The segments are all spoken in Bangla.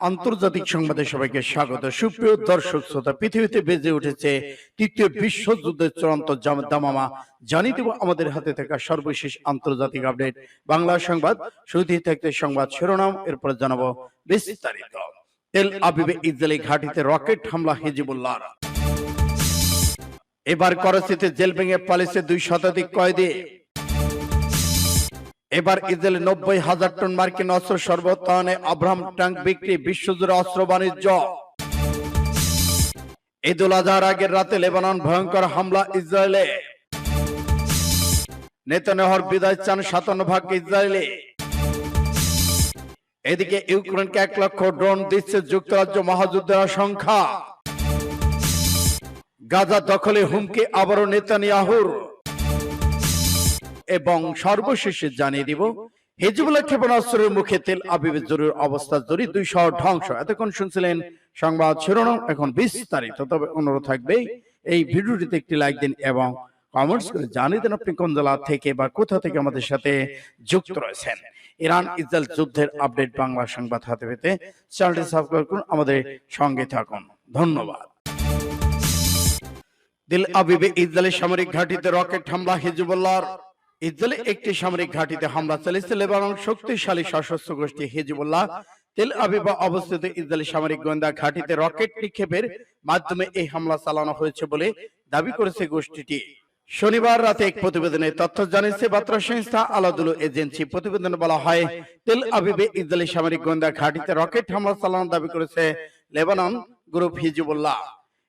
আন্তর্জাতিক সংবাদে সবাইকে স্বাগত। সুপ্রিয় দর্শক শ্রোতা, পৃথিবীতে বেজে উঠেছে তৃতীয় বিশ্বযুদ্ধের চূড়ান্ত জাম- দামামা জানিয়ে দেব আমাদের হাতে থাকা সর্বশেষ আন্তর্জাতিক আপডেট। বাংলা সংবাদ, শুরুতেই থাকতে সংবাদ শিরোনাম, এরপর জানাব বিস্তারিত। তেল আবিবে ইসরায়েলি ঘাটিতে রকেট হামলা হিজিবুল্লাহ এবার করাচিতে জেল ভেঙে পালিয়েছে দুই শতাধিক কয়েদি। এবার ইসরায়েলে নব্বই হাজার টন মার্কিন অস্ত্র সর্বত্রানে আব্রাহাম ট্যাঙ্ক বিক্রি, বিশ্বজুড়ে অস্ত্র বাণিজ্য। ঈদুল আজহার আগের রাতে লেবানন ভয়ঙ্কর হামলা ইসরায়েলে। নেতানেহর বিদায় চান সাতান্ন ভাগ ইসরায়েলে। এদিকে ইউক্রেনকে এক লক্ষ ড্রোন দিচ্ছে যুক্তরাজ্য মহাযুদ্ধের সংখ্যা গাজা দখলে হুমকি আবারও নেতানিয়াহুর। এবং সর্বশেষে জানিয়ে দিব হিজবুল্লাহ ক্ষেপণাস্ত্রের মুখে তেল আবিবের জরুরি অবস্থা জরুরি দুই শহর ধ্বংস। এতক্ষণ শুনছিলেন সংবাদ শিরোনাম এখন বিস্তারিত। তবে অনুরোধ থাকবে এই ভিডিওটিতে একটি লাইক দিন এবং কমেন্টস করে জানিয়ে দেন আপনি কোন জেলা থেকে বা কোথা থেকে আমাদের সাথে যুক্ত রয়েছেন। ইরান ইসরায়েল যুদ্ধের আপডেট বাংলা সংবাদ হাতে পেতে চ্যানেলটি সাবস্ক্রাইব করুন। আমাদের সঙ্গে থাকুন। ধন্যবাদ। দিল আবিবে ইসরায়েলি সামরিক ঘাঁটিতে রকেট হামলা হিজবুল্লাহর ইসরায়েলে একটি সামরিক ঘাঁটিতে হামলা চালিয়েছে লেবানন শক্তিশালী সশস্ত্র গোষ্ঠী হিজবুল্লাহ। তেল আবিবা অবস্থিত ইসরায়েলি সামরিক গোয়েন্দা ঘাঁটিতে রকেট নিক্ষেপের মাধ্যমে এই হামলা চালানো হয়েছে বলে দাবি করেছে গোষ্ঠীটি। শনিবার রাতে এক প্রতিবেদনে তথ্য জানিয়েছে বার্তা সংস্থা আলাদুলু এজেন্সি প্রতিবেদনে বলা হয়, তেল আবিবে ইসরায়েলি সামরিক গোয়েন্দা ঘাঁটিতে রকেট হামলা চালানোর দাবি করেছে লেবানন গ্রুপ হিজবুল্লাহ।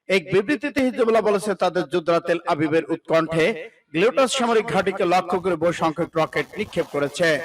এক বিবৃতিতে হিজবুল্লাহ বলেছে, তাদের যোদ্ধারা তেল আবিবের উৎকণ্ঠে গ্লুটাস সামরিক ঘাঁটিকে লক্ষ্য করে বহু সংখ্যক রকেট নিক্ষেপ করেছে।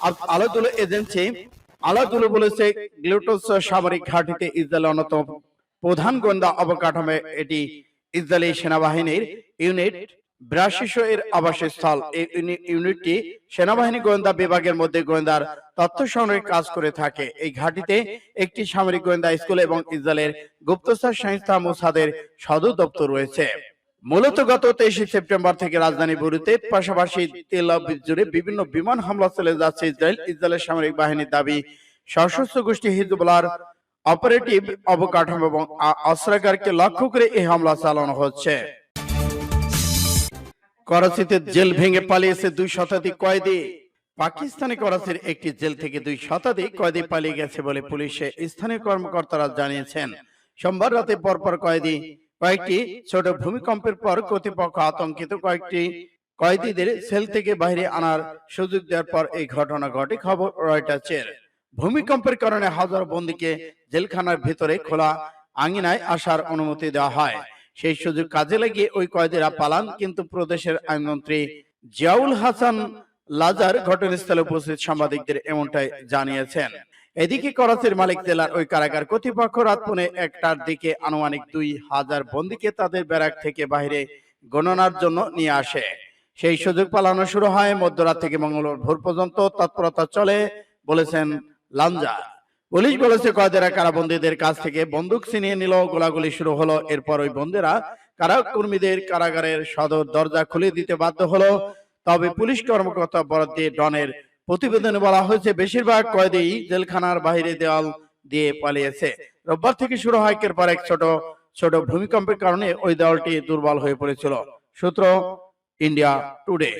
আল- আলাদুল এজেন্সি আলাদুল বলেছে, গ্লুটাস সামরিক ঘাঁটিতে ইসরায়েল অন্যতম প্রধান গোয়েন্দা অবকাঠামো এটি ইসরায়েলি সেনাবাহিনীর ইউনিট। বিরাশিশো এর আবাসস্থল এই ইউনিটটি সেনাবাহিনী গোয়েন্দা বিভাগের মধ্যে গোয়েন্দার তথ্য সংগ্রহের কাজ করে থাকে। এই ঘাটিতে একটি সামরিক গোয়েন্দা স্কুল এবং ইসরায়েলের গুপ্তচর সংস্থা মোসাদের সদর দপ্তর রয়েছে। মূলত গত তেইশে সেপ্টেম্বর থেকে রাজধানী বরুতে পাশাপাশি তেল জুড়ে বিভিন্ন বিমান হামলা চলে যাচ্ছে ইসরায়েল। ইসরায়েলের সামরিক বাহিনীর দাবি, সশস্ত্র গোষ্ঠী হিজবুল্লাহর অপারেটিভ অবকাঠামো এবং অস্ত্রাগারকে লক্ষ্য করে এই হামলা চালানো হচ্ছে। করাচিতে জেল ভেঙে পালিয়েছে দুই শতাধিক কয়েদি। পাকিস্তানি করাচির একটি জেল থেকে দুই শতাধিক কয়েদি পালিয়ে গেছে বলে পুলিশে স্থানীয় কর্মকর্তারা জানিয়েছেন। সোমবার রাতে পরপর কয়েদি কয়েকটি ছোট ভূমিকম্পের পর কর্তৃপক্ষ আতঙ্কিত কয়েকটি কয়েদিদের সেল থেকে বাইরে আনার সুযোগ দেওয়ার পর এই ঘটনা ঘটে খবর রয়টার্সের। ভূমিকম্পের কারণে হাজার বন্দীকে জেলখানার ভিতরে খোলা আঙিনায় আসার অনুমতি দেওয়া হয়। সেই সুযোগ কাজে লাগিয়ে ওই কয়েদিরা পালান কিন্তু প্রদেশের আইনমন্ত্রী জিয়াউল হাসান লাজার ঘটনাস্থলে উপস্থিত সাংবাদিকদের এমনটাই জানিয়েছেন। এদিকে করাচির মালিক জেলার ওই কারাগার কর্তৃপক্ষ রাত পৌনে একটার দিকে আনুমানিক দুই হাজার বন্দীকে তাদের ব্যারাক থেকে বাইরে গণনার জন্য নিয়ে আসে। সেই সুযোগ পালানো শুরু হয় মধ্যরাত থেকে মঙ্গলবার ভোর পর্যন্ত, তৎপরতা চলে, বলেছেন লাঞ্জা। পুলিশ বলেছে, কয়েদেরা কারাবন্দীদের কাছ থেকে বন্দুক ছিনিয়ে নিল, গোলাগুলি শুরু হলো। এরপর ওই বন্দীরা কারাকর্মীদের কারাগারের সদর দরজা খুলে দিতে বাধ্য হলো। তবে পুলিশ কর্মকর্তা বরাদ দিয়ে ডনের প্রতিবেদনে বলা হয়েছে, বেশিরভাগ কয়েদি জেলখানার বাইরে দেওয়াল দিয়ে পালিয়েছে। রোববার থেকে শুরু হয় পর এক ছোট ছোট ভূমিকম্পের কারণে ওই দেওয়ালটি দুর্বল হয়ে পড়েছিল। সূত্র ইন্ডিয়া টুডে।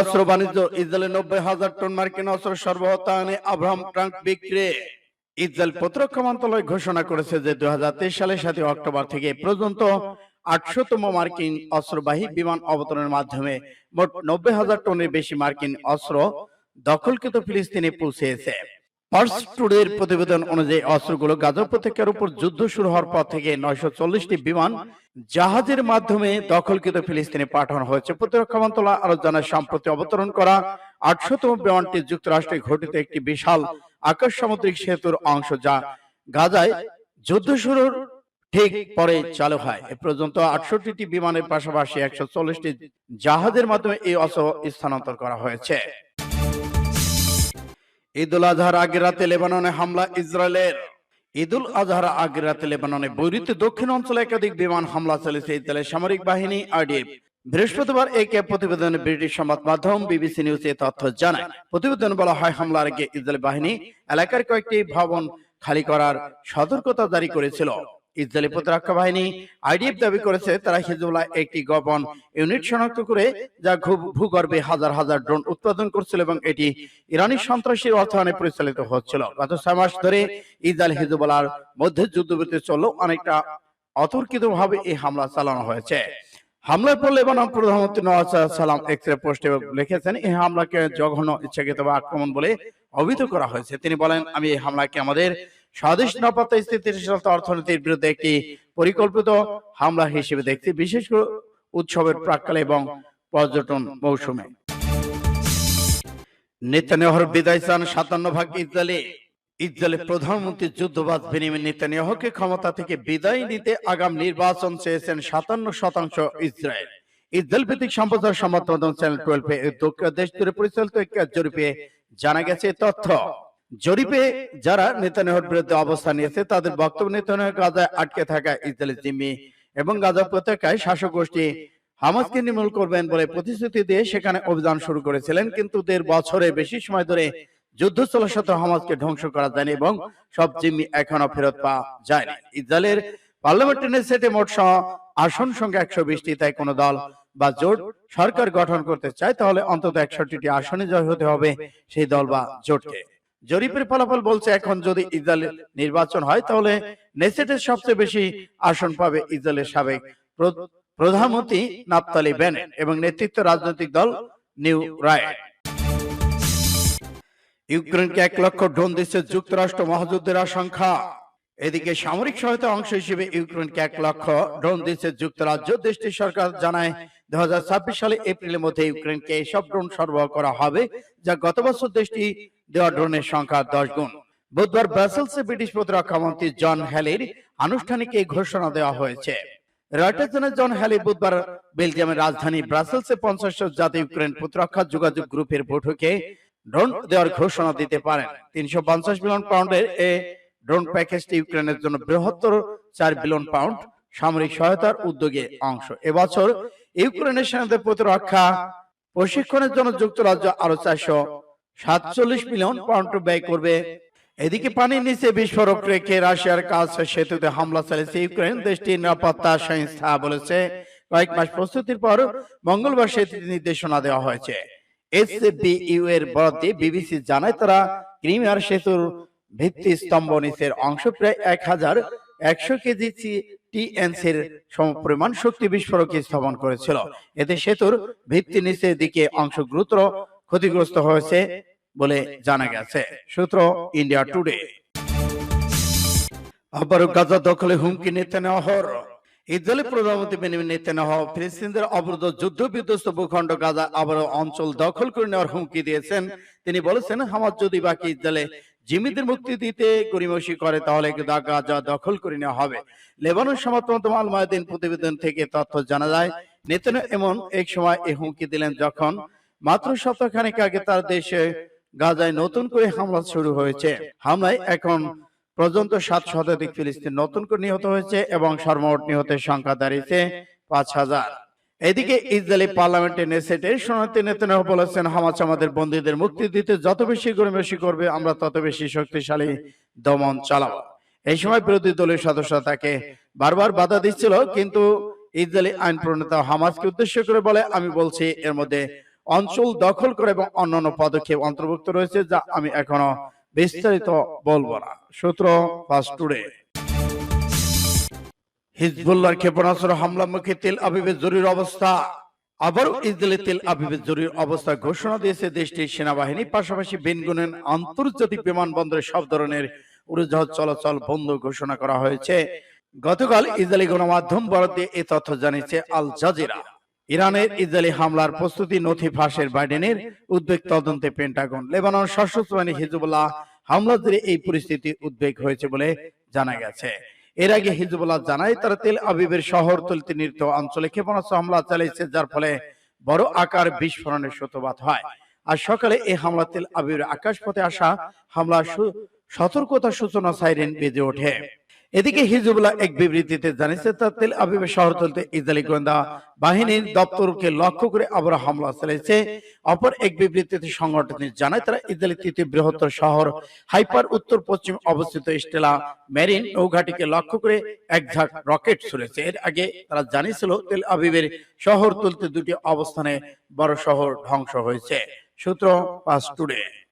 অস্ত্র বাণিজ্য, ইসরায়েলের নব্বই হাজার টন মার্কিন অস্ত্র সরবরাহে আব্রাহাম ট্রাঙ্ক বিক্রি। ইসরায়েল প্রতিরক্ষা মন্ত্রণালয় ঘোষণা করেছে যে দুই হাজার তেইশ সালের সাথে অক্টোবর থেকে পর্যন্ত আটশোতম মার্কিন অস্ত্রবাহী বিমান অবতরণের মাধ্যমে মোট নব্বই হাজার টনের বেশি মার্কিন অস্ত্র দখলকৃত ফিলিস্তিনে পৌঁছেছে। পার্স টুডের প্রতিবেদন অনুযায়ী অস্ত্রগুলো গাজা উপত্যকার উপর যুদ্ধ শুরু হওয়ার পর থেকে নয়শো চল্লিশটি বিমান জাহাজের মাধ্যমে দখলকৃত ফিলিস্তিনে পাঠানো হয়েছে। প্রতিরক্ষা মন্ত্রণালয় আরও জানায়, সম্প্রতি অবতরণ করা আটশোতম বিমানটি যুক্তরাষ্ট্রে ঘটিত একটি বিশাল আকাশ সামুদ্রিক সেতুর অংশ যা গাজায় যুদ্ধ শুরুর ঠিক পরে চালু হয়। এ পর্যন্ত আটষট্টি বিমানের পাশাপাশি একশো চল্লিশটি জাহাজের মাধ্যমে এই অস্ত্র স্থানান্তর করা হয়েছে। ঈদুল আজহার আগের রাতে লেবাননে হামলা ইসরায়েলের। ঈদুল আজহার আগের রাতে লেবাননে বৈরুতে দক্ষিণ অঞ্চলে একাধিক বিমান হামলা চালিয়েছে ইসরায়েলের সামরিক বাহিনী আইডিএফ বৃহস্পতিবার এক প্রতিবেদনে ব্রিটিশ সংবাদ মাধ্যম বিবিসি নিউজ এ তথ্য জানায়। প্রতিবেদন বলা হয় হামলার আগে ইসরায়েল বাহিনী এলাকার কয়েকটি ভবন খালি করার সতর্কতা জারি করেছিল। ইসরায়েলি প্রতিরক্ষা বাহিনী আইডিএফ দাবি করেছে তারা হিজবুল্লাহ একটি গোপন ইউনিট শনাক্ত করে যা ঘু- ভূগর্ভে হাজার হাজার ড্রোন উৎপাদন করছিল এবং এটি ইরানি সন্ত্রাসীর অর্থায়নে পরিচালিত হচ্ছিল। গত ছয় মাস ধরে ইসরায়েল হিজবুল্লাহর মধ্যে যুদ্ধবিরতি চললেও অনেকটা অতর্কিত ভাবে এই হামলা চালানো হয়েছে। হামলার পর লেবানন প্রধানমন্ত্রী নওয়াজ সালাম এক্সরে পোস্টে লিখেছেন এই হামলাকে জঘন্য ইচ্ছাকৃত বা আক্রমণ বলে অভিহিত করা হয়েছে। তিনি বলেন আমি এই হামলাকে আমাদের স্বদেশ স্থিতিশীলতা অর্থনীতির বিরুদ্ধে একটি পরিকল্পিত হামলা হিসেবে দেখছি বিশেষ উৎসবের প্রাককালে এবং পর্যটন মৌসুমে। নেতানিয়াহুর বিদায় চান সাতান্ন ভাগ ইসরায়েলি। ইসরায়েলের প্রধানমন্ত্রী বেনিয়ামিন নেতানিয়াহুকে ক্ষমতা থেকে বিদায় নিতে আগাম নির্বাচন চেয়েছেন সাতান্ন শতাংশ ইসরায়েল। ইসরায়েল। ভিত্তিক সম্প্রচার সংবাদ মাধ্যম চ্যানেল টুয়েলভে দেশ জুড়ে পরিচালিত এক জরিপে জানা গেছে তথ্য। জরিপে যারা নেতানিয়াহুর বিরুদ্ধে অবস্থান নিয়েছে তাদের বক্তব্য নেতানিয়াহু গাজায় আটকে থাকা ইসরায়েলি জিম্মি এবং গাজা উপত্যকায় শাসক গোষ্ঠী হামাসকে নির্মূল করবেন বলে প্রতিশ্রুতি দিয়ে সেখানে অভিযান শুরু করেছিলেন। কিন্তু দেড় বছরের বেশি সময় ধরে যুদ্ধ চলার সত্ত্বেও হামাসকে ধ্বংস করা যায়নি এবং সব জিম্মি এখনও ফেরত পাওয়া যায়নি। ইসরায়েলের পার্লামেন্টের সেটে মোট স- আসন সংখ্যা একশো বিশটি তাই কোন দল বা জোট সরকার গঠন করতে চায় তাহলে অন্তত একষট্টি আসনে জয় হতে হবে সেই দল বা জোটকে জরিপের ফলাফল বলছে এখন যদি ইসরায়েল নির্বাচন হয়, তাহলে নেসেটের সবচেয়ে বেশি আসন পাবে ইসরায়েলের সাবেক প্রধানমন্ত্রী নাপতালি বেনেট এবং নেতৃত্ব রাজনৈতিক দল নিউ রায়। ইউক্রেনকে এক লক্ষ ড্রোন দিচ্ছে যুক্তরাষ্ট্র মহাযুদ্ধের আশঙ্কা। এদিকে সামরিক সহায়তা অংশ হিসেবে ইউক্রেনকে এক লক্ষ ড্রোন দিচ্ছে যুক্তরাজ্য। দেশটির সরকার জানায় দু সালে এপ্রিলের মধ্যে ইউক্রেনকে এসব ড্রোন সরবরাহ করা হবে, যা গত বছর দেশটি দেওয়া ড্রোনের সংখ্যা দশ গুণ। বুধবার ব্রাসেলসে ব্রিটিশ প্রতিরক্ষা মন্ত্রী জন হ্যালির আনুষ্ঠানিক এই ঘোষণা দেওয়া হয়েছে। রয়টার্স জন হ্যালি বুধবার বেলজিয়ামের রাজধানী ব্রাসেলসে পঞ্চাশ জাতীয় ইউক্রেন প্রতিরক্ষা যোগাযোগ গ্রুপের বৈঠকে ড্রোন দেওয়ার ঘোষণা দিতে পারেন। তিনশো পঞ্চাশ বিলিয়ন পাউন্ডের এ ড্রোন প্যাকেজটি ইউক্রেনের জন্য বৃহত্তর চার বিলিয়ন পাউন্ড সামরিক সহায়তার উদ্যোগে অংশ। এবছর ইউক্রেনের সেনাদের প্রতিরক্ষা প্রশিক্ষণের জন্য যুক্তরাজ্য আরও চারশো সাতচল্লিশ মিলিয়ন পাউন্ড ব্যয় করবে। এদিকে পানির নিচে বিস্ফোরক রেখে রাশিয়ার কাছে সেতুতে হামলা চালিয়েছে ইউক্রেন। দেশটির নিরাপত্তা সংস্থা বলেছে, কয়েক মাস প্রস্তুতির পর মঙ্গলবার সেতুতে নির্দেশনা দেওয়া হয়েছে। এসবিইউ এর বরাদ্দে বিবিসি জানায় তারা ক্রিমিয়ার সেতুর ভিত্তি স্তম্ভ নিচের অংশ প্রায় এক হাজার একশো কেজি টিএনসির সমপরিমাণ শক্তি বিস্ফোরক স্থাপন করেছিল। এতে সেতুর ভিত্তি নিচের দিকে অংশ গুরুতর ক্ষতিগ্রস্ত হয়েছে বলে জানা গেছে। সূত্র ইন্ডিয়া টুডে আবারও গাজা দখলে হুমকি নেতানিয়াহুর ইসরায়েলের প্রধানমন্ত্রী নেতানিয়াহু ফিলিস্তিনদের অবরোধ যুদ্ধ বিধ্বস্ত ভূখণ্ড গাজা আবারও অঞ্চল দখল করে নেওয়ার হুমকি দিয়েছেন। তিনি বলেছেন হামাস যদি বাকি ইসরায়েলে জিম্মিদের মুক্তি দিতে গরিমসি করে, তাহলে গাজা দখল করে নেওয়া হবে। লেবানন সমর্থন আল মায়দিন প্রতিবেদন থেকে তথ্য জানা যায়, নেতানিয়াহু এমন এক সময় এই হুমকি দিলেন যখন মাত্র সপ্তাহখানেক আগে তার দেশে গাজায় নতুন করে হামলা শুরু হয়েছে। হামলায় এখন পর্যন্ত সাত শতাধিক ফিলিস্তিন নতুন করে নিহত হয়েছে এবং সর্বমোট নিহতের সংখ্যা দাঁড়িয়েছে পাঁচ হাজার। এদিকে ইসরায়েলি পার্লামেন্টে নেসেটে শোনাতে নেতানিয়াহু বলেছেন হামাস আমাদের বন্দীদের মুক্তি দিতে যত বেশি গরিমেশি করবে আমরা তত বেশি শক্তিশালী দমন চালাবো। এই সময় বিরোধী দলের সদস্যরা তাকে বারবার বাধা দিচ্ছিল কিন্তু ইসরায়েলি আইন প্রণেতা হামাসকে উদ্দেশ্য করে বলে আমি বলছি এর মধ্যে অঞ্চল দখল করে এবং অন্যান্য পদক্ষেপ অন্তর্ভুক্ত রয়েছে যা আমি এখনও বিস্তারিত বলব না। সূত্র ফাস্ট টুডে। হিজবুল্লাহর ক্ষেপণাস্ত্র হামলা মুখে তেল আবিবের জরুরি অবস্থা। আবারও ইসরায়েলের তেল আবিবের জরুরি অবস্থা ঘোষণা দিয়েছে দেশটির সেনাবাহিনী। পাশাপাশি বেনগুনের আন্তর্জাতিক বিমানবন্দরে সব ধরনের উড়োজাহাজ চলাচল বন্ধ ঘোষণা করা হয়েছে। গতকাল ইসরায়েলি গণমাধ্যম বরাদ দিয়ে এ তথ্য জানিয়েছে আল জাজিরা। ইরানের ইসরায়েলি হামলার প্রস্তুতি নথি ফাঁসের বাইডেনের উদ্বেগ তদন্তে পেন্টাগন। লেবানন সশস্ত্র বাহিনী হিজবুল্লাহ হামলা ধরে এই পরিস্থিতি উদ্বেগ হয়েছে বলে জানা গেছে। এর আগে হিজবুল্লাহ জানায়, তারা তেল আবিবের শহর তুলতে নির্ত অঞ্চলে ক্ষেপণাস্ত্র হামলা চালিয়েছে, যার ফলে বড় আকার বিস্ফোরণের সূত্রপাত হয়। আর সকালে এই হামলা তেল আবিবের আকাশপথে আসা হামলা সতর্কতা সূচনা সাইরেন বেজে ওঠে। এদিকে হিজবুল্লাহ এক বিবৃতিতে জানিয়েছে তা তেল আবিবের শহর তুলতে ইসরায়েলি গোয়েন্দা বাহিনীর দপ্তরকে লক্ষ্য করে আবার হামলা চালিয়েছে অপর এক বিবৃতিতে সংগঠনটি জানায়, তারা ইসরায়েলের তৃতীয় বৃহত্তর শহর হাইপার উত্তর পশ্চিম অবস্থিত স্টেলা মেরিন নৌঘাটিকে লক্ষ্য করে এক ঝাঁক রকেট ছুড়েছে। এর আগে তারা জানিয়েছিল, তেল আবিবের শহর তুলতে দুটি অবস্থানে বড় শহর ধ্বংস হয়েছে। সূত্র পাস টুডে।